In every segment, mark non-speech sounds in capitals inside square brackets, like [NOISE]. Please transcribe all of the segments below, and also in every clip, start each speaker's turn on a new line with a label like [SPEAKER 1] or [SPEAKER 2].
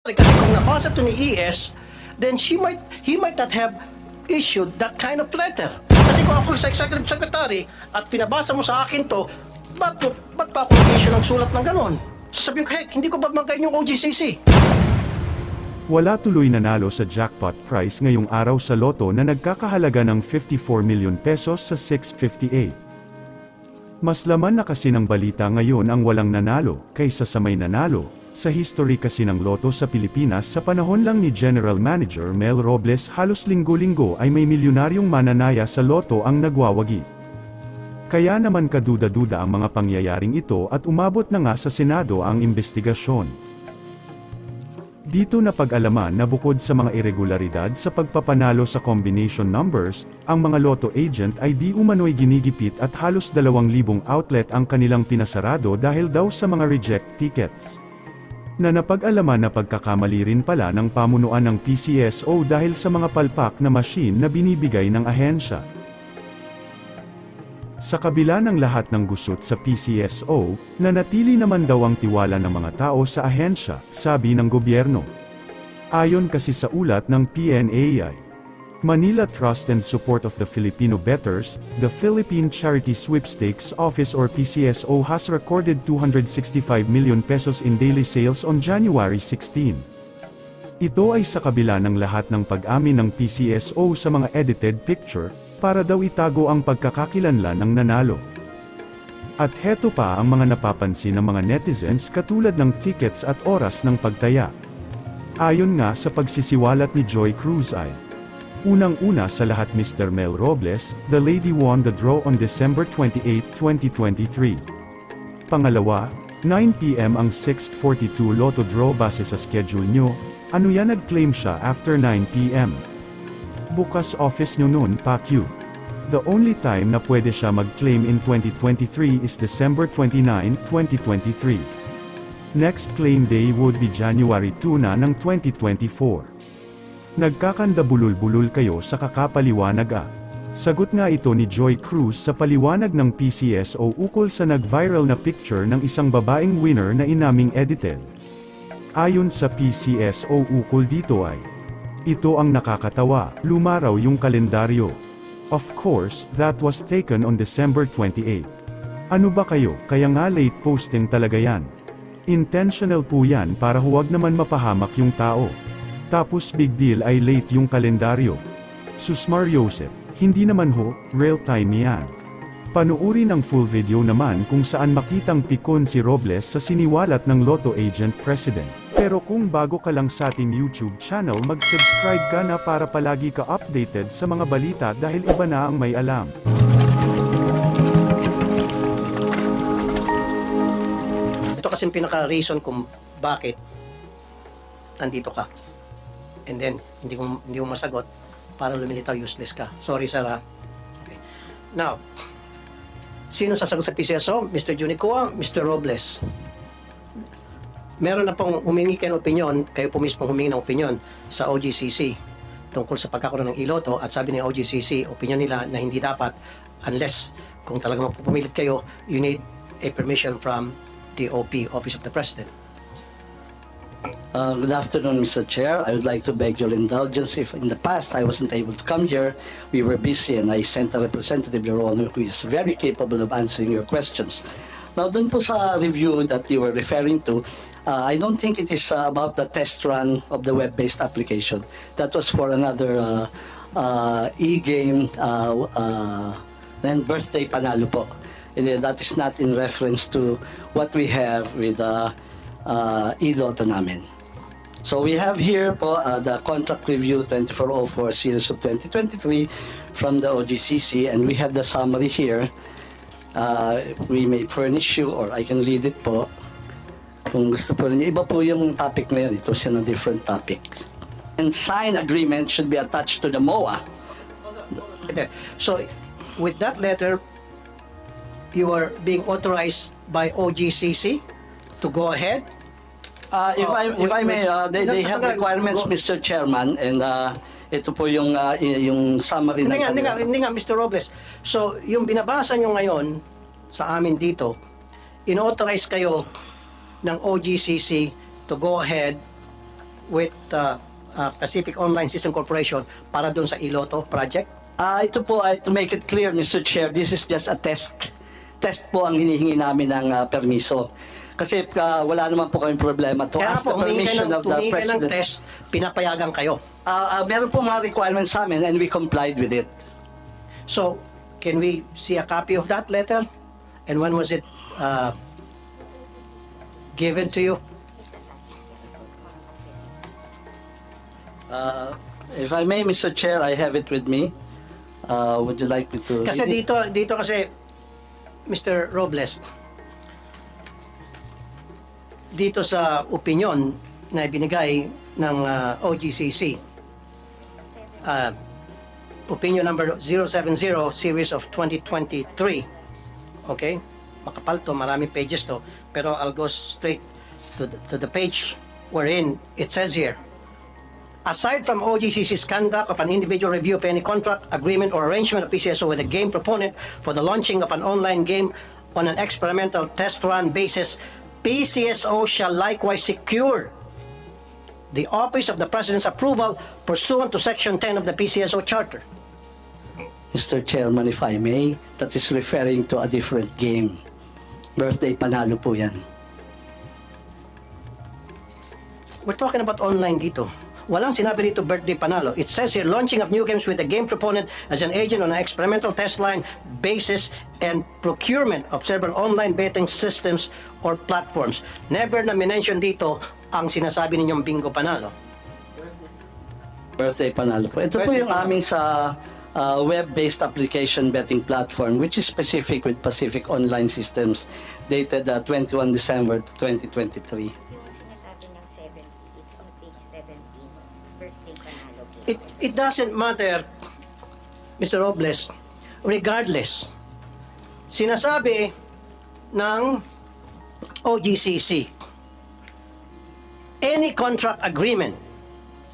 [SPEAKER 1] Kasi kung nabasa to ni ES, then she might, he might not have issued that kind of letter. Kasi kung ako sa executive secretary at pinabasa mo sa akin to, ba't, ba't pa ako issue ng sulat ng ganon? Sasabihin ko, heck, hindi ko babanggain yung OGCC.
[SPEAKER 2] Wala tuloy nanalo sa jackpot price ngayong araw sa loto na nagkakahalaga ng 54 milyon pesos sa 658. Mas laman na kasi ng balita ngayon ang walang nanalo, kaysa sa may nanalo, sa history kasi ng loto sa Pilipinas sa panahon lang ni General Manager Mel Robles halos linggo-linggo ay may milyonaryong mananaya sa loto ang nagwawagi. Kaya naman kaduda-duda ang mga pangyayaring ito at umabot na nga sa Senado ang investigasyon. Dito na pag-alaman na bukod sa mga irregularidad sa pagpapanalo sa combination numbers, ang mga lotto agent ay di umano'y ginigipit at halos 2,000 outlet ang kanilang pinasarado dahil daw sa mga reject tickets. Na napag-alaman na pagkakamali rin pala ng pamunuan ng PCSO dahil sa mga palpak na machine na binibigay ng ahensya. Sa kabila ng lahat ng gusot sa PCSO, nanatili naman daw ang tiwala ng mga tao sa ahensya, sabi ng gobyerno. Ayon kasi sa ulat ng PNAI, Manila Trust and Support of the Filipino Betters, the Philippine Charity Sweepstakes Office or PCSO has recorded 265 million pesos in daily sales on January 16. Ito ay sa kabila ng lahat ng pag-amin ng PCSO sa mga edited picture, para daw itago ang pagkakakilanlan ng nanalo. At heto pa ang mga napapansin ng mga netizens katulad ng tickets at oras ng pagtaya. Ayon nga sa pagsisiwalat ni Joy Cruz ay, Unang-una sa lahat Mr. Mel Robles, the lady won the draw on December 28, 2023. Pangalawa, 9pm ang 642 Lotto draw base sa schedule nyo, ano yan nag-claim siya after 9pm? Bukas office nyo noon pa Q. The only time na pwede siya mag-claim in 2023 is December 29, 2023. Next claim day would be January 2 na ng 2024. Nagkakanda bulul-bulul kayo sa kakapaliwanag ah. Sagot nga ito ni Joy Cruz sa paliwanag ng PCSO ukol sa nag-viral na picture ng isang babaeng winner na inaming edited. Ayon sa PCSO ukol dito ay, ito ang nakakatawa, lumaraw yung kalendaryo. Of course, that was taken on December 28. Ano ba kayo, kaya nga late posting talaga yan. Intentional po yan para huwag naman mapahamak yung tao. Tapos big deal ay late yung kalendaryo. Susmar Yosef, hindi naman ho, real time yan. Panuuri ng full video naman kung saan makitang pikon si Robles sa siniwalat ng Lotto Agent President. Pero kung bago ka lang sa ating YouTube channel mag-subscribe ka na para palagi ka updated sa mga balita dahil iba na ang may alam.
[SPEAKER 1] Ito kasi pinaka-reason kung bakit nandito ka. And then, hindi ko, hindi mo masagot para lumilitaw useless ka. Sorry, Sarah. Okay. Now, sino sasagot sa PCSO? Mr. Junicoa, Mr. Robles. Meron na pong humingi kayo ng opinion, kayo po mismo humingi ng opinion sa OGCC tungkol sa pagkakaroon ng iloto at sabi ng OGCC, opinion nila na hindi dapat unless kung talagang mapupumilit kayo, you need a permission from the OP, Office of the President.
[SPEAKER 3] Uh, good afternoon, Mr. Chair. I would like to beg your indulgence if in the past I wasn't able to come here. We were busy and I sent a representative, Your Honor, who is very capable of answering your questions. Now, dun po sa review that you were referring to, uh, I don't think it is uh, about the test run of the web-based application. That was for another uh, uh, e-game uh, uh, and birthday panalo po. And uh, that is not in reference to what we have with uh, uh, e-lotto namin. So we have here po uh, the contract review 2404 series of 2023 from the OGCC and we have the summary here. Uh, we may furnish you or I can read it po. Kung gusto po ninyo. Iba po yung topic na yun. Ito siya na different topic. And sign agreement should be attached to the MOA.
[SPEAKER 1] So, with that letter, you are being authorized by OGCC to go ahead?
[SPEAKER 3] Uh, if
[SPEAKER 1] Oh,
[SPEAKER 3] I if I may, uh, they, they have requirements, Mr. Chairman, and uh, ito po yung uh, yung summary
[SPEAKER 1] Hindi
[SPEAKER 3] ng
[SPEAKER 1] nga, hindi nga, hindi nga, Mr. Robles. So, yung binabasa nyo ngayon sa amin dito, in-authorize kayo ng OGCC to go ahead with uh, uh, Pacific Online System Corporation para doon sa Iloto project?
[SPEAKER 3] Ah, ito po ay to make it clear Mr. Chair, this is just a test. Test po ang hinihingi namin ng ah, permiso. Kasi ah, wala naman po kami problema to
[SPEAKER 1] Kaya
[SPEAKER 3] ask
[SPEAKER 1] po,
[SPEAKER 3] the
[SPEAKER 1] humingi
[SPEAKER 3] permission
[SPEAKER 1] kayo ng,
[SPEAKER 3] of the
[SPEAKER 1] humingi kayo ng
[SPEAKER 3] President.
[SPEAKER 1] test, pinapayagan kayo.
[SPEAKER 3] Ah, ah, meron po mga requirements sa amin and we complied with it.
[SPEAKER 1] So, can we see a copy of that letter? And when was it uh, given to you?
[SPEAKER 3] Uh, if I may, Mr. Chair, I have it with me. Uh, would you like me to
[SPEAKER 1] Kasi
[SPEAKER 3] read it?
[SPEAKER 1] dito, dito kasi, Mr. Robles, dito sa opinion na ibinigay ng uh, OGCC, uh, opinion number 070 series of 2023, okay? Makapal to, maraming pages to, pero I'll go straight to the, to the page wherein it says here, Aside from OGCC's conduct of an individual review of any contract, agreement, or arrangement of PCSO with a game proponent for the launching of an online game on an experimental test run basis, PCSO shall likewise secure the Office of the President's approval pursuant to Section 10 of the PCSO Charter.
[SPEAKER 3] Mr. Chairman, if I may, that is referring to a different game. Birthday panalo po yan.
[SPEAKER 1] We're talking about online dito. Walang sinabi dito birthday panalo. It says here, launching of new games with the game proponent as an agent on an experimental test line basis and procurement of several online betting systems or platforms. Never na minention dito ang sinasabi ninyong bingo panalo.
[SPEAKER 3] Birthday panalo po. Ito po
[SPEAKER 1] Birthday
[SPEAKER 3] yung
[SPEAKER 1] panalo.
[SPEAKER 3] aming sa uh, web-based application betting platform which is specific with Pacific Online Systems dated uh, 21 December 2023.
[SPEAKER 4] Yung sinasabi ng 7, it's on page 17, birthday panalo po.
[SPEAKER 1] It, it doesn't matter, Mr. Robles, regardless. Sinasabi ng OGCC, any contract agreement,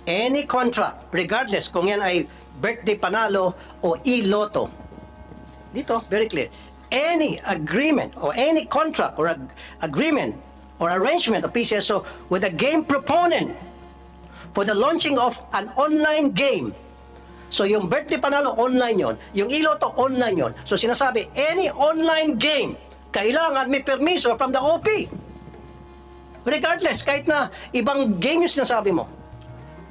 [SPEAKER 1] any contract, regardless kung yan ay birthday panalo o e-lotto, dito, very clear, any agreement or any contract or ag- agreement or arrangement of PCSO with a game proponent for the launching of an online game. So yung birthday panalo online yon, yung iloto online yon. So sinasabi, any online game, kailangan may permiso from the OP. Regardless, kahit na ibang game yung sinasabi mo.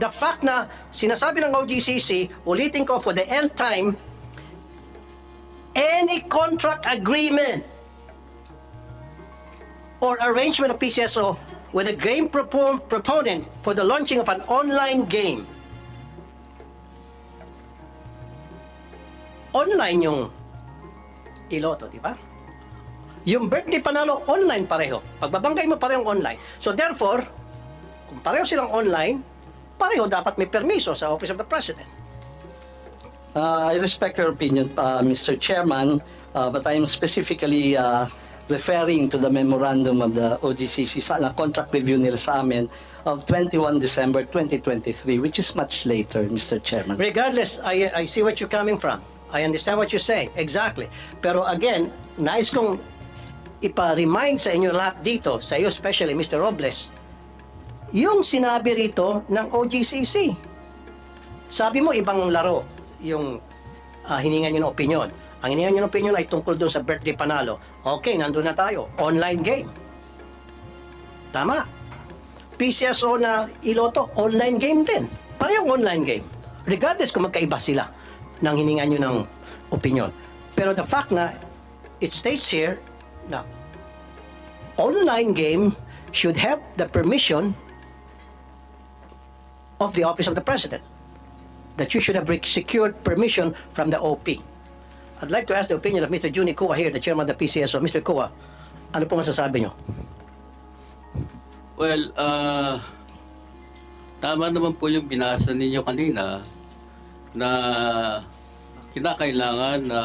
[SPEAKER 1] The fact na sinasabi ng OGCC, ulitin ko for the nth time, any contract agreement or arrangement of PCSO with a game propo- proponent for the launching of an online game. Online yung iloto, di ba? Yung birthday panalo, online pareho. Pagbabangkay mo parehong online. So therefore, kung pareho silang online, pareho dapat may permiso sa Office of the President.
[SPEAKER 3] Uh, I respect your opinion, uh, Mr. Chairman, uh, but I'm specifically uh, referring to the memorandum of the OGCC sa na contract review nila sa amin of 21 December 2023, which is much later, Mr. Chairman.
[SPEAKER 1] Regardless, I, I see what you're coming from. I understand what you're saying. Exactly. Pero again, nais kong ipa-remind sa inyo lahat dito, sa iyo especially, Mr. Robles, yung sinabi rito ng OGCC. Sabi mo, ibang laro yung ah, hiningan nyo ng opinion. Ang hiningan nyo ng opinion ay tungkol doon sa birthday panalo. Okay, nandun na tayo. Online game. Tama. PCSO na iloto, online game din. Parehong online game. Regardless kung magkaiba sila ng hiningan nyo ng opinion. Pero the fact na it states here na online game should have the permission of the Office of the President. That you should have re- secured permission from the OP. I'd like to ask the opinion of Mr. Juni Kua here, the chairman of the PCSO. Mr. Kua, ano po masasabi nyo?
[SPEAKER 5] Well, ah, tama naman po yung binasa ninyo kanina na kinakailangan na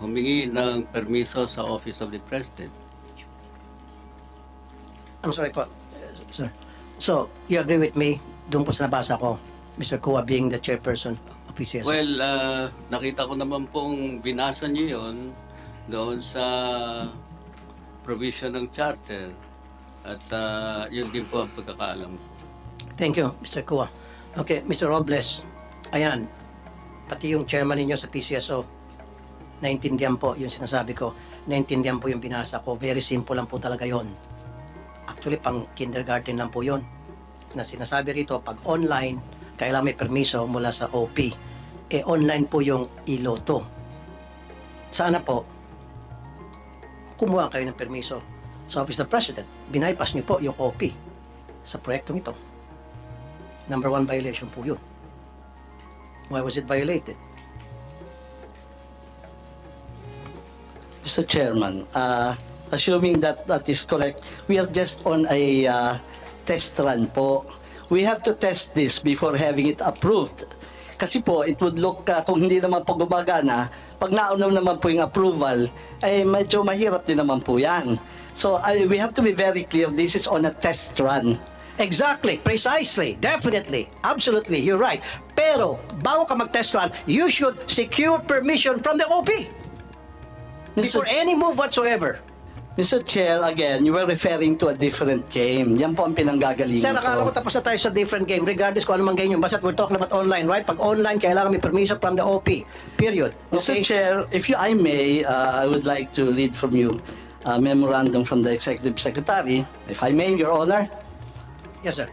[SPEAKER 5] humingi ng permiso sa Office of the President.
[SPEAKER 1] I'm sorry po, uh, sir. So, you agree with me doon po sa nabasa ko, Mr. Kua being the chairperson of PCSO?
[SPEAKER 5] Well, ah, nakita ko naman pong binasa niyo yon doon sa provision ng charter at ah, yun din po ang pagkakaalam ko.
[SPEAKER 1] Thank you, Mr. Kua. Okay, Mr. Robles, ayan, pati yung chairman ninyo sa PCSO, naintindihan po yung sinasabi ko, naintindihan po yung binasa ko, very simple lang po talaga yon. Actually, pang kindergarten lang po yon. Na sinasabi rito, pag online, kailangan may permiso mula sa OP. Eh, online po yung iloto. Sana po, kumuha kayo ng permiso sa Office of President. Binaypass niyo po yung OP sa proyektong ito. Number one violation po yun. Why was it violated?
[SPEAKER 3] Mr. Chairman, uh, assuming that that is correct, we are just on a uh, test run po. We have to test this before having it approved. Kasi po, it would look, uh, kung hindi naman po gumagana, pag nauna naman po yung approval, ay medyo mahirap din naman po yan. So I- we have to be very clear, this is on a test run.
[SPEAKER 1] Exactly, precisely, definitely, absolutely, you're right. Pero, bago ka mag-test run, you should secure permission from the OP
[SPEAKER 3] Mr.
[SPEAKER 1] before any move whatsoever.
[SPEAKER 3] Mr. Chair, again, you were referring to a different game. Yan po ang pinanggagalingan
[SPEAKER 1] Sir, akala ko tapos na tayo sa different game, regardless kung anong game yun. Basta we're talking about online, right? Pag online, kailangan may permission from the OP. Period.
[SPEAKER 3] Mr.
[SPEAKER 1] Okay?
[SPEAKER 3] Chair, if you, I may, uh, I would like to read from you a memorandum from the Executive Secretary. If I may, Your Honor.
[SPEAKER 1] Yes, sir.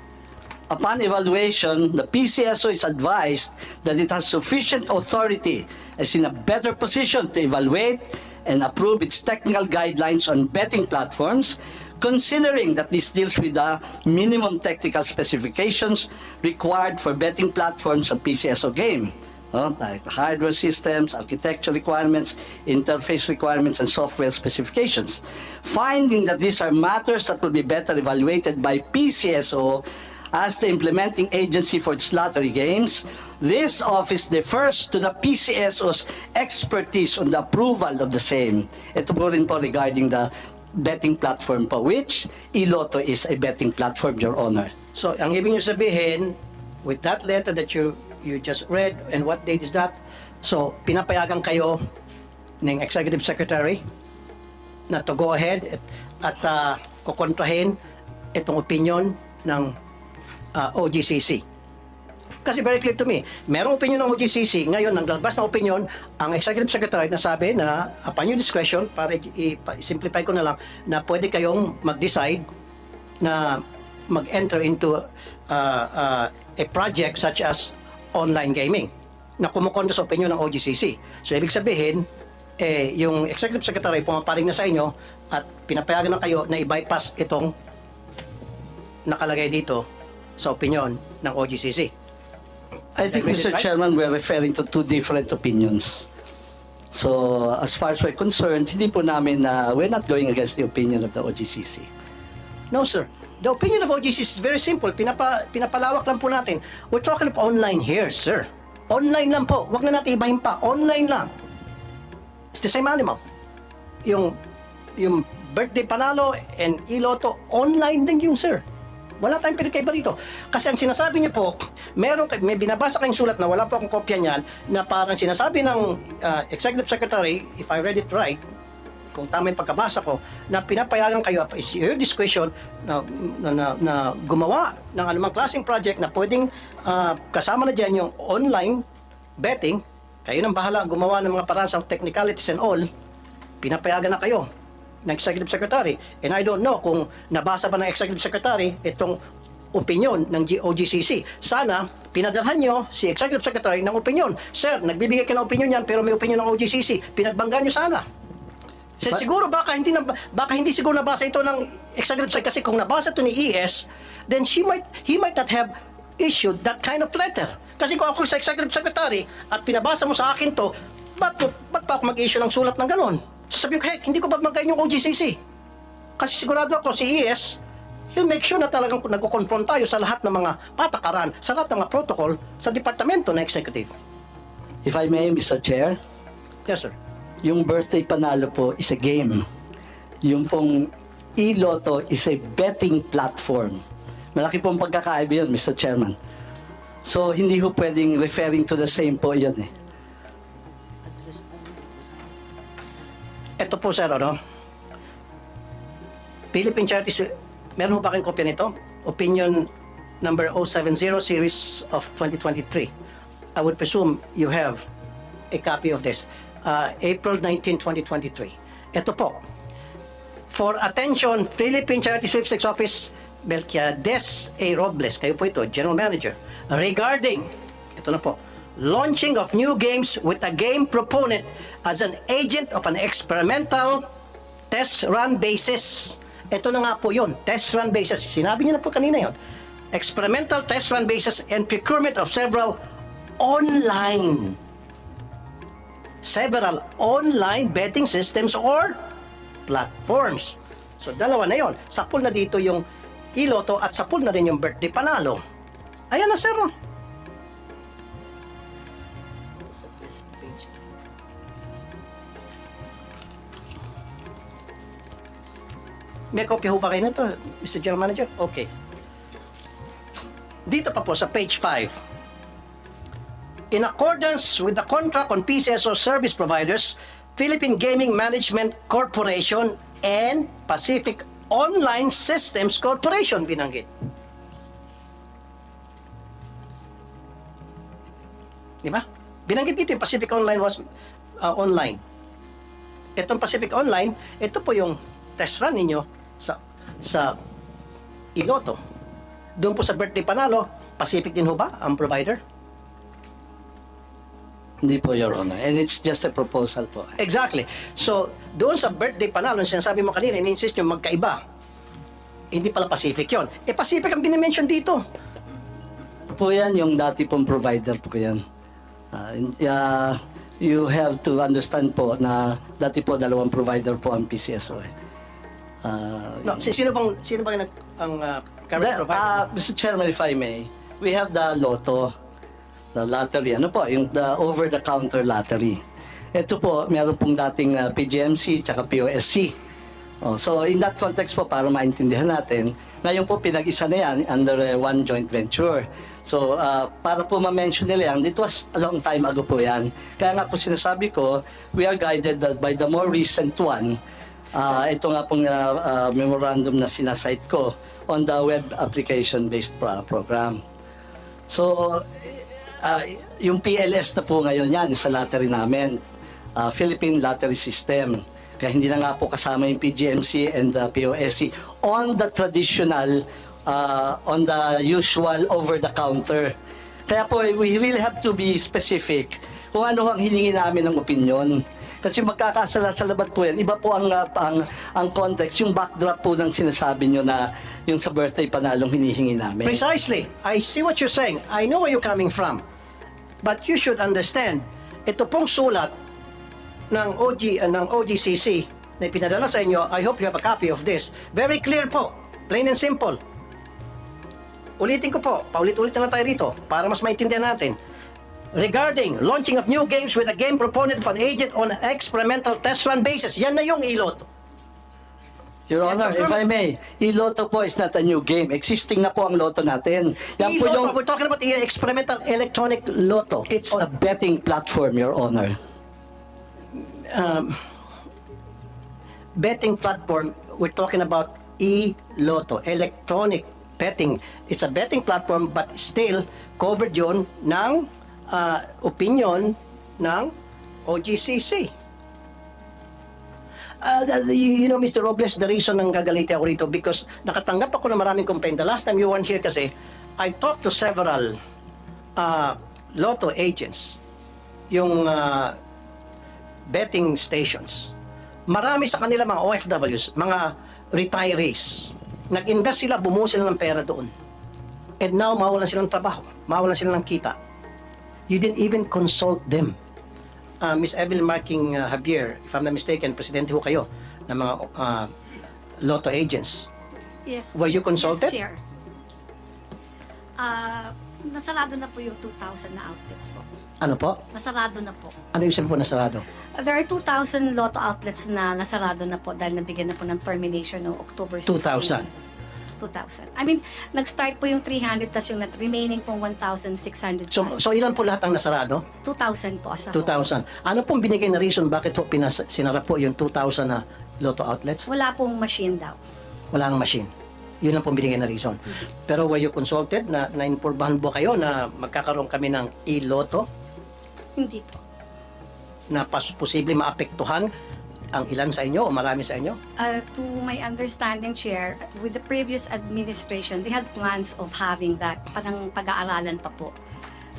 [SPEAKER 3] Upon evaluation, the PCSO is advised that it has sufficient authority as in a better position to evaluate and approve its technical guidelines on betting platforms, considering that this deals with the minimum technical specifications required for betting platforms of PCSO game. no? like hardware systems, architecture requirements, interface requirements, and software specifications. Finding that these are matters that will be better evaluated by PCSO as the implementing agency for its lottery games, this office defers to the PCSO's expertise on the approval of the same. Ito po rin po regarding the betting platform po, which Iloto is a betting platform, Your Honor.
[SPEAKER 1] So, ang ibig nyo sabihin, with that letter that you you just read, and what date is that? So, pinapayagan kayo ng Executive Secretary na to go ahead at, at uh, kukontrahin itong opinion ng uh, OGCC. Kasi very clear to me, merong opinion ng OGCC, ngayon, nang lalabas ng opinion, ang Executive Secretary na sabi na upon your discretion, para i- i- simplify ko na lang, na pwede kayong mag-decide na mag-enter into uh, uh, a project such as online gaming na kumukontra sa opinion ng OGCC. So, ibig sabihin, eh, yung Executive Secretary pumaparing na sa inyo at pinapayagan na kayo na i-bypass itong nakalagay dito sa opinion ng OGCC.
[SPEAKER 3] I think, Mr.
[SPEAKER 1] right?
[SPEAKER 3] Chairman, we're referring to two different opinions. So, as far as we're concerned, hindi po namin na we're not going against the opinion of the OGCC.
[SPEAKER 1] No, sir. The opinion of OGC is very simple. Pinapa, pinapalawak lang po natin. We're talking of online here, sir. Online lang po. Huwag na natin ibahin pa. Online lang. It's the same animal. Yung, yung birthday panalo and iloto, online din yung sir. Wala tayong pinagkaiba rito. Kasi ang sinasabi niyo po, meron, may binabasa kayong sulat na wala po akong kopya niyan, na parang sinasabi ng uh, Executive Secretary, if I read it right, kung tama yung pagkabasa ko, na pinapayagan kayo, is your discretion na, na, na, na gumawa ng anumang klaseng project na pwedeng ah, kasama na dyan yung online betting, kayo nang bahala gumawa ng mga paraan sa technicalities and all, pinapayagan na kayo ng Executive Secretary. And I don't know kung nabasa ba ng Executive Secretary itong opinion ng GOGCC. Sana, pinadalhan nyo si Executive Secretary ng opinion. Sir, nagbibigay ka ng opinion yan pero may opinion ng OGCC. Pinagbangga nyo sana. Sa- siguro baka hindi na baka hindi siguro nabasa ito ng executive secretary kasi kung nabasa ito ni ES then she might he might not have issued that kind of letter. Kasi kung ako sa executive secretary at pinabasa mo sa akin to, ba't, ba't pa ako mag-issue ng sulat ng ganon? Sabi ko, hey, hindi ko ba magkain yung OGCC? Kasi sigurado ako si ES, he'll make sure na talagang nagko-confront tayo sa lahat ng mga patakaran, sa lahat ng mga protocol sa departamento na executive.
[SPEAKER 3] If I may, Mr. Chair,
[SPEAKER 1] Yes, sir.
[SPEAKER 3] yung birthday panalo po is a game. Yung pong e-lotto is a betting platform. Malaki pong pagkakaiba yun, Mr. Chairman. So, hindi ho pwedeng referring to the same po yun eh.
[SPEAKER 1] Ito po sir, ano? Philippine Charities, meron ho ba kayong kopya nito? Opinion number 070 series of 2023. I would presume you have a copy of this. Uh, April 19, 2023. Ito po. For attention, Philippine Charity Sweepstakes Office, Melquiades A. Robles, kayo po ito, General Manager, regarding, ito na po, launching of new games with a game proponent as an agent of an experimental test run basis. Ito na nga po yun, test run basis. Sinabi niyo na po kanina yon. Experimental test run basis and procurement of several online several online betting systems or platforms. So dalawa na yon. Sapul na dito yung iloto at sapul na rin yung birthday panalo. Ayan na sir. May kopya ho ba kayo nito, Mr. General Manager? Okay. Dito pa po sa page 5. In accordance with the contract on PCSO service providers, Philippine Gaming Management Corporation and Pacific Online Systems Corporation binanggit. Di ba? Binanggit dito yung Pacific Online was uh, online. Itong Pacific Online, ito po yung test run ninyo sa Iloto. Doon po sa birthday panalo, Pacific din ho ba ang provider?
[SPEAKER 3] Hindi po, Your Honor. And it's just a proposal po.
[SPEAKER 1] Exactly. So, doon sa birthday panalo, sinasabi mo kanina, in-insist nyo magkaiba. Hindi pala Pacific yon. Eh, Pacific ang binimension dito.
[SPEAKER 3] Po yan, yung dati pong provider po yan. In- ah, you have to understand po na dati po dalawang provider po ang PCSO. Eh. Ah,
[SPEAKER 1] No, si- sino bang, sino bang nag, ang uh, current
[SPEAKER 3] The-
[SPEAKER 1] provider?
[SPEAKER 3] ah, Mr. Chairman, if I may, we have the lotto, the lottery, ano po, yung the over-the-counter lottery. Ito po, meron pong dating ah, PGMC tsaka POSC. Oh, so in that context po, para maintindihan natin, ngayon po pinag-isa na yan under uh, one joint venture. So ah, para po ma-mention nila yan, it was a long time ago po yan. Kaya nga po sinasabi ko, we are guided uh, by the more recent one. Ah, ito nga pong ah, ah, memorandum na sinasite ko on the web application-based pro- program. So, ah, yung PLS na po ngayon yan sa lottery namin, ah, Philippine Lottery System. Kaya hindi na nga po kasama yung PGMC and the POSC on the traditional, ah, on the usual over-the-counter. Kaya po, we really have to be specific kung ano ang hiningi namin ng opinion. Kasi magkakasala-salabat po yan. Iba po ang, ah, ang, ang context, yung backdrop po ng sinasabi nyo na yung sa birthday panalong hinihingi namin.
[SPEAKER 1] Precisely. I see what you're saying. I know where you're coming from. But you should understand, ito pong sulat ng OG uh, ng OGCC na ipinadala sa inyo, I hope you have a copy of this. Very clear po. Plain and simple. Ulitin ko po, paulit-ulit na tayo rito para mas maintindihan natin. Regarding launching of new games with a game proponent of an agent on an experimental test run basis. Yan na yung iloto.
[SPEAKER 3] Your Honor, if I may, iLotto po is not a new game. Existing na po ang loto natin. Yan po
[SPEAKER 1] Iloto,
[SPEAKER 3] yung,
[SPEAKER 1] we're talking about the experimental electronic lotto.
[SPEAKER 3] it's a betting platform, Your Honor.
[SPEAKER 1] betting platform, we're talking about e-lotto, electronic betting. It's a betting platform but still covered yun ng uh, opinion ng OGCC. Uh, the- you, you know, Mr. Robles, the reason nang gagaliti ako rito because nakatanggap ako ng maraming complaint. The last time you weren't here kasi, I talked to several uh, lotto agents, yung uh, betting stations. Marami sa kanila mga OFWs, mga retirees. Nag-invest sila, bumuo sila ng pera doon. And now, mawalan sila ng trabaho. Mawalan sila ng kita. You didn't even consult them. Uh, Miss Evelyn Marking uh, Javier, if I'm not mistaken, presidente ho kayo ng mga uh, lotto agents.
[SPEAKER 6] Yes.
[SPEAKER 1] Were you consulted?
[SPEAKER 6] Yes, Chair. Ah, nasarado na po yung 2,000 na outlets po.
[SPEAKER 1] Ano po?
[SPEAKER 6] Nasarado na po.
[SPEAKER 1] Ano yung sabi po nasarado?
[SPEAKER 6] There are 2,000 lotto outlets na nasarado na po dahil nabigyan na po ng termination noong October 16.
[SPEAKER 1] 2,000.
[SPEAKER 6] 2,000. I mean, nag-start po yung 300 tas yung nat- remaining pong 1,600
[SPEAKER 1] So,
[SPEAKER 6] plus.
[SPEAKER 1] so ilan po lahat ang nasarado?
[SPEAKER 6] 2,000 po sa whole.
[SPEAKER 1] 2,000. Ano pong binigay na reason bakit po pinas, sinara po yung 2,000 na lotto outlets?
[SPEAKER 6] Wala pong machine daw.
[SPEAKER 1] Wala nang machine. Yun ang pumibigay na reason. Pero were you consulted na na-informahan po kayo na magkakaroon kami ng e-loto
[SPEAKER 6] Hindi po.
[SPEAKER 1] na pas posible maapektuhan ang ilan sa inyo o marami sa inyo?
[SPEAKER 6] Uh, to my understanding, Chair, with the previous administration, they had plans of having that. Parang pag-aaralan pa po.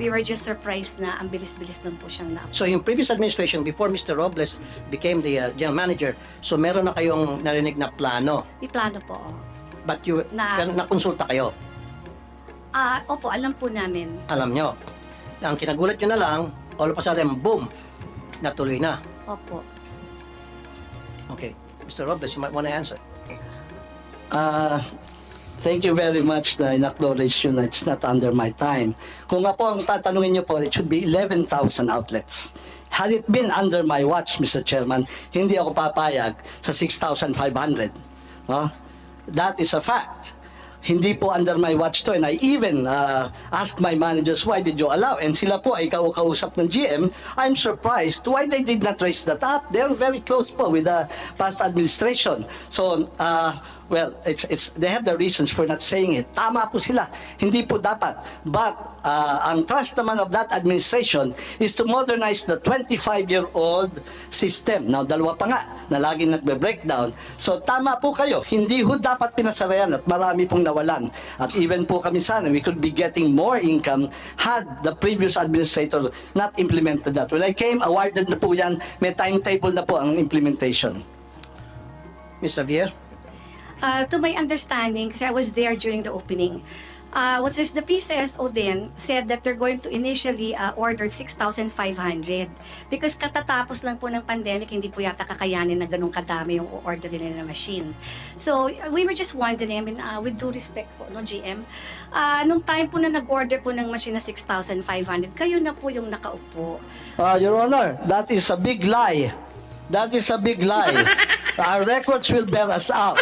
[SPEAKER 6] We were just surprised na ang bilis-bilis lang po siyang na
[SPEAKER 1] So yung previous administration, before Mr. Robles became the uh, general manager, so meron na kayong narinig na plano,
[SPEAKER 6] Iplano po. oh.
[SPEAKER 1] but you,
[SPEAKER 6] Na-
[SPEAKER 1] nakonsulta kayo,
[SPEAKER 6] Ah, opo, alam po namin.
[SPEAKER 1] alam nyo. Ang kinagulat nyo na lang, all of a sudden, boom, natuloy na.
[SPEAKER 6] Opo.
[SPEAKER 1] Mr. Robles, you might want to answer.
[SPEAKER 3] Ah, thank you very much na in-acknowledge yun na it's not under my time. Kung nga po ang tatanungin niyo po, it should be 11,000 outlets. Had it been under my watch, Mr. Chairman, hindi ako papayag sa 6,500. No? That is a fact. Hindi po under my watch to and I even uh, asked my managers why did you allow? And sila po ay kau-kausap ng GM I'm surprised why they did not raise that up. They're very close po with the past administration. So uh, well it's it's they have the reasons for not saying it. Tama po sila. Hindi po dapat. But uh, ang trust naman of that administration is to modernize the 25 year old system. Now dalawa pa nga na laging nagbe-breakdown. So tama po kayo. Hindi ho dapat pinasarayan at marami pong nawalan. At even po kami sana we could be getting more income had the previous administrator not implemented that. When I came awarded na po yan. May timetable na po ang implementation.
[SPEAKER 1] Ms. Xavier?
[SPEAKER 6] Uh, to my understanding, kasi I was there during the opening, uh, what is the PCSO then said that they're going to initially uh, order 6,500 because katatapos lang po ng pandemic, hindi po yata kakayanin na ganun kadami yung order nila na machine. So, we were just wondering, I mean, uh, with due respect po, no, GM, uh, nung time po na nag-order po ng machine na 6,500, kayo na po yung nakaupo.
[SPEAKER 3] Uh, Your Honor, that is a big lie. That is a big lie. [LAUGHS] Our records will bear us out.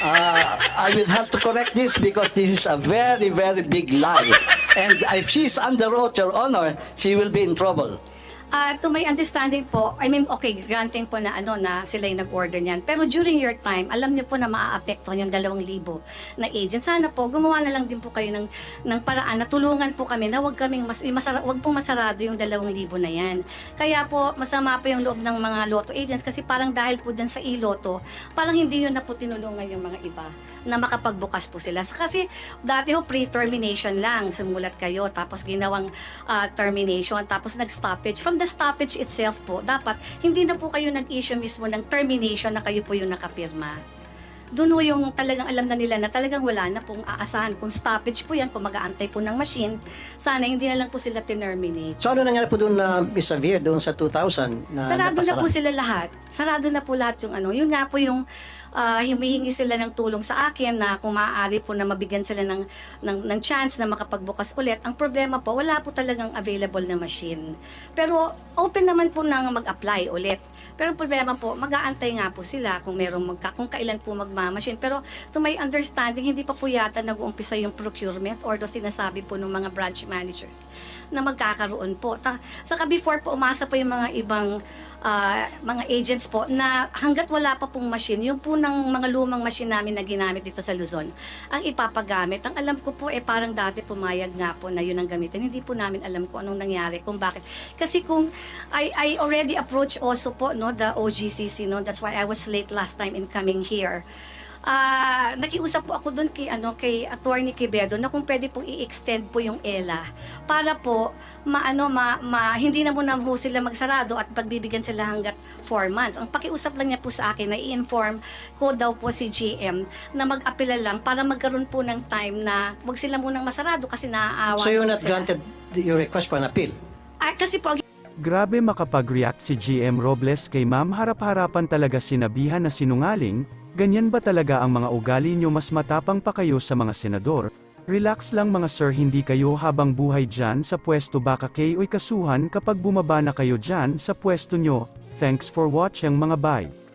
[SPEAKER 3] Uh, I will have to correct this because this is a very, very big lie. And if she's under oath, Your Honor, she will be in trouble.
[SPEAKER 6] Ah, to my understanding po, I mean, okay, granting po na ano na sila yung nag-order niyan. Pero during your time, alam niyo po na maaapektuhan yung dalawang libo na agent. Sana po, gumawa na lang din po kayo ng, ng paraan na tulungan po kami na wag kaming mas, masara, wag pong masarado yung dalawang libo na yan. Kaya po, masama po yung loob ng mga lotto agents kasi parang dahil po dyan sa e-lotto, parang hindi yun na po tinulungan yung mga iba na makapagbukas po sila. Kasi dati ho pre-termination lang, sumulat kayo, tapos ginawang ah, termination, tapos nag-stoppage. From the stoppage itself po, dapat hindi na po kayo nag-issue mismo ng termination na kayo po yung nakapirma. Doon ho yung talagang alam na nila na talagang wala na pong aasahan. Kung stoppage po yan, kung mag-aantay po ng machine, sana hindi na lang po sila terminate
[SPEAKER 1] So ano nangyari po doon na Ms. Xavier, doon sa 2000 na
[SPEAKER 6] Sarado na
[SPEAKER 1] napasara?
[SPEAKER 6] po sila lahat. Sarado na po lahat yung ano. Yun nga po yung ah, humihingi sila ng tulong sa akin na kung maaari po na mabigyan sila ng, ng, ng chance na makapagbukas ulit. Ang problema po, wala po talagang available na machine. Pero open naman po nang mag-apply ulit. Pero problema po, mag-aantay nga po sila kung merong magka, kung kailan po magmamachine. Pero to my understanding, hindi pa po yata nag-uumpisa yung procurement or do sinasabi po ng mga branch managers na magkakaroon po. Ta, saka before po, umasa po yung mga ibang ah, mga agents po na hanggat wala pa pong machine, yung po ng mga lumang machine namin na ginamit dito sa Luzon, ang ipapagamit. Ang alam ko po, eh parang dati pumayag nga po na yun ang gamitin. Hindi po namin alam kung anong nangyari, kung bakit. Kasi kung I, I already approached also po no, the OGCC, no, that's why I was late last time in coming here. Ah, nakiusap po ako doon kay ano kay Attorney Quevedo na kung pwede pong i-extend po yung ELA para po maano ma, ma hindi na muna po sila magsarado at pagbibigyan sila hanggat 4 months. Ang pakiusap lang niya po sa akin na i-inform ko daw po si GM na mag-apela lang para magkaroon po ng time na wag sila munang masarado kasi naaawa.
[SPEAKER 1] So you're not
[SPEAKER 6] sila.
[SPEAKER 1] granted your request for an appeal?
[SPEAKER 6] Ah, kasi po
[SPEAKER 2] Grabe makapag-react si GM Robles kay ma'am harap-harapan talaga sinabihan na sinungaling, ganyan ba talaga ang mga ugali nyo mas matapang pa kayo sa mga senador? Relax lang mga sir hindi kayo habang buhay dyan sa pwesto baka kayo'y kasuhan kapag bumaba na kayo dyan sa pwesto nyo. Thanks for watching mga bye.